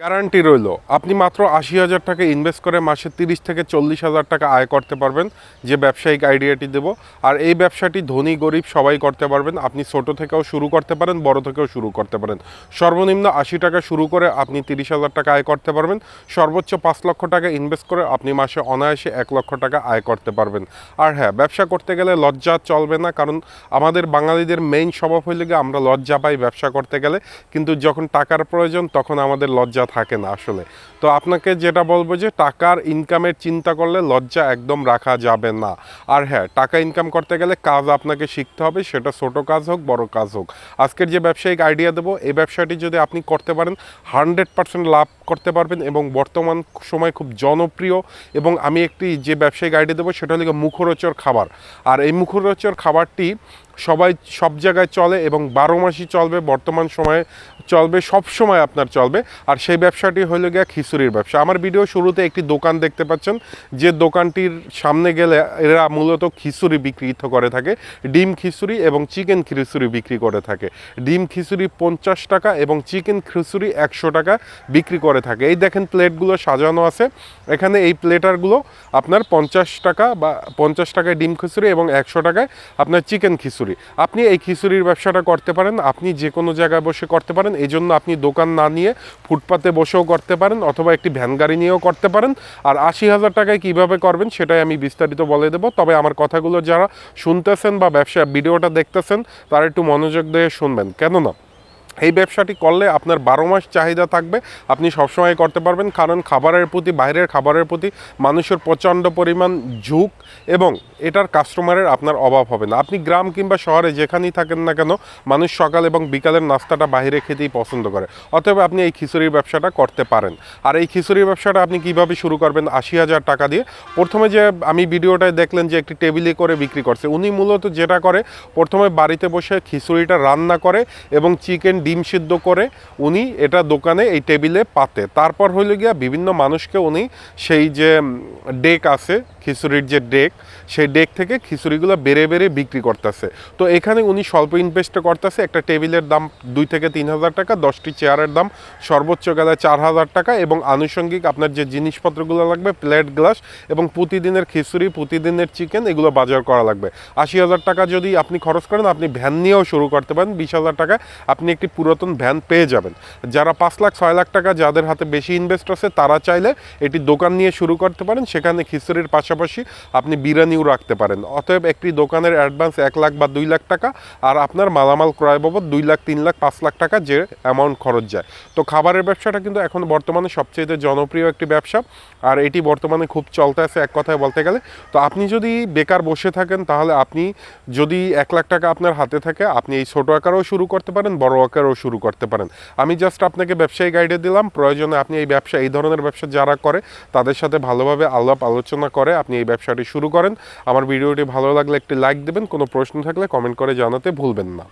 Guarantee রইল। আপনি মাত্র আশি হাজার টাকা ইনভেস্ট করে মাসে তিরিশ থেকে চল্লিশ হাজার টাকা আয় করতে পারবেন যে ব্যবসায়িক আইডিয়াটি দেব। আর এই ব্যবসাটি ধনী, গরিব সবাই করতে পারবেন। আপনি ছোট থেকেও শুরু করতে পারেন, বড় থেকেও শুরু করতে পারেন। সর্বনিম্ন আশি টাকা শুরু করে আপনি তিরিশ হাজার টাকা আয় করতে পারবেন। সর্বোচ্চ পাঁচ লক্ষ টাকা ইনভেস্ট করে আপনি মাসে অনায়াসে এক লক্ষ টাকা আয় করতে পারবেন। আর হ্যাঁ ব্যবসা করতে গেলে লজ্জা চলবে না, কারণ আমাদের বাঙালিদের মেইন স্বভাব হইলে আমরা লজ্জা পাই ব্যবসা করতে গেলে। কিন্তু যখন টাকার প্রয়োজন, তখন আমাদের লজ্জা থাকে না আসলে। তো আপনাকে যেটা বলব যে, টাকার ইনকামের চিন্তা করলে লজ্জা একদম রাখা যাবে না। আর হ্যাঁ টাকা ইনকাম করতে গেলে কাজ আপনাকে শিখতে হবে, সেটা ছোট কাজ হোক, বড় কাজ হোক। আজকের যে ব্যবসায়িক আইডিয়া দেবো, এই ব্যবসাটি যদি আপনি করতে পারেন হান্ড্রেড পার্সেন্ট লাভ করতে পারবেন এবং বর্তমান সময় খুব জনপ্রিয় এবং আমি একটি যে ব্যবসায়িক আইডিয়া দেবো, সেটা হলো মুখরোচর খাবার। আর এই মুখরোচর খাবারটি সবাই সব জায়গায় চলে এবং বারো মাসই চলবে, বর্তমান সময়ে চলবে, সব সময় আপনার চলবে। আর সেই ব্যবসাটি হলো গিয়া খিচুড়ির ব্যবসা। আমার ভিডিও শুরুতে একটি দোকান দেখতে পাচ্ছেন, যে দোকানটির সামনে গেলে এরা মূলত খিচুড়ি বিক্রিত করে থাকে, ডিম খিচুড়ি এবং চিকেন খিচুড়ি বিক্রি করে থাকে। ডিম খিচুড়ি পঞ্চাশ টাকা এবং চিকেন খিচুড়ি একশো টাকা বিক্রি করে থাকে। এই দেখেন প্লেটগুলো সাজানো আছে। এখানে এই প্লেটারগুলো আপনার পঞ্চাশ টাকা বা পঞ্চাশ টাকায় ডিম খিচুড়ি এবং একশো টাকায় আপনার চিকেন খিচুড়ি। আপনি এই খিচুড়ির ব্যবসাটা করতে পারেন, আপনি যে কোনো জায়গায় বসে করতে পারেন এই জন্য আপনি দোকান না নিয়ে ফুটপাতে বসেও করতে পারেন অথবা একটি ভ্যান গাড়ি নিয়েও করতে পারেন। আর আশি হাজার টাকায় কীভাবে করবেন সেটাই আমি বিস্তারিত বলে দেবো। তবে আমার কথাগুলো যারা শুনতেছেন বা ব্যবসা ভিডিওটা দেখতেছেন, তারা একটু মনোযোগ দিয়ে শুনবেন। কেননা এই ব্যবসাটি করলে আপনার বারো মাস চাহিদা থাকবে। আপনি সবসময় করতে পারবেন, কারণ খাবারের প্রতি, বাইরের খাবারের প্রতি মানুষের প্রচণ্ড পরিমাণ ঝুঁক এবং এটার কাস্টমারের আপনার অভাব হবে না। আপনি গ্রাম কিংবা শহরে যেখানেই থাকেন না কেন, মানুষ সকাল এবং বিকালের নাস্তাটা বাইরে খেতেই পছন্দ করে। অতএব আপনি এই খিচুড়ির ব্যবসাটা করতে পারেন। আর এই খিচুড়ির ব্যবসাটা আপনি কীভাবে শুরু করবেন? আশি হাজার টাকা দিয়ে। প্রথমে যে আমি ভিডিওটায় দেখলেন যে একটি টেবিলে করে বিক্রি করছে। উনি মূলত যেটা করে, প্রথমে বাড়িতে বসে খিচুড়িটা রান্না করে এবং চিকেন ডিম সিদ্ধ করে উনি এটা দোকানে এই টেবিলে পাতে। তারপর হইলে গিয়া বিভিন্ন মানুষকে উনি সেই যে ডেক আছে, খিচুড়ির যে ডেক, সেই ডেক থেকে খিচুড়িগুলো বেড়ে বেড়ে বিক্রি করতেছে। তো এখানে উনি স্বল্প ইনভেস্টে করতেছে, একটা টেবিলের দাম দুই থেকে তিন হাজার টাকা, দশটি চেয়ারের দাম সর্বোচ্চ গেলে চার হাজার টাকা এবং আনুষঙ্গিক আপনার যে জিনিসপত্রগুলো লাগবে, প্লেট গ্লাস এবং প্রতিদিনের খিচুড়ি, প্রতিদিনের চিকেন, এগুলো বাজার করা লাগবে। আশি হাজার টাকা যদি আপনি খরচ করেন, আপনি ভ্যান নিয়েও শুরু করতে পারেন। বিশ হাজার টাকা আপনি একটি পুরাতন ভ্যান পেয়ে যাবেন। যারা পাঁচ লাখ, ছয় লাখ টাকা যাদের হাতে বেশি ইনভেস্ট আছে, তারা চাইলে এটি দোকান নিয়ে শুরু করতে পারেন। সেখানে খিচুড়ির পাশাপাশি আপনি বিরিয়ানিও রাখতে পারেন। অতএব একটি দোকানের অ্যাডভান্স এক লাখ বা দুই লাখ টাকা আর আপনার মালামাল ক্রয় বাবদ দুই লাখ, তিন লাখ, পাঁচ লাখ টাকা যে অ্যামাউন্ট খরচ যায়। তো খাবারের ব্যবসাটা কিন্তু এখন বর্তমানে সবচেয়ে জনপ্রিয় একটি ব্যবসা আর এটি বর্তমানে খুব চলতে আছে এক কথায় বলতে গেলে। তো আপনি যদি বেকার বসে থাকেন, তাহলে আপনি যদি এক লাখ টাকা আপনার হাতে থাকে, আপনি এই ছোটো আকারেও শুরু করতে পারেন, বড় আকারেও শুরু করতে পারেন। আমি জাস্ট আপনাকে ব্যবসায়ী গাইডে দিলাম। প্রয়োজনে আপনি এই ব্যবসা, এই ধরনের ব্যবসা যারা করে, তাদের সাথে ভালোভাবে আলাপ আলোচনা করে আপনি এই ব্যবসাটি শুরু করেন। আমার ভিডিওটি ভালো লাগলে একটি লাইক দেবেন। কোনো প্রশ্ন থাকলে কমেন্ট করে জানাতে ভুলবেন না।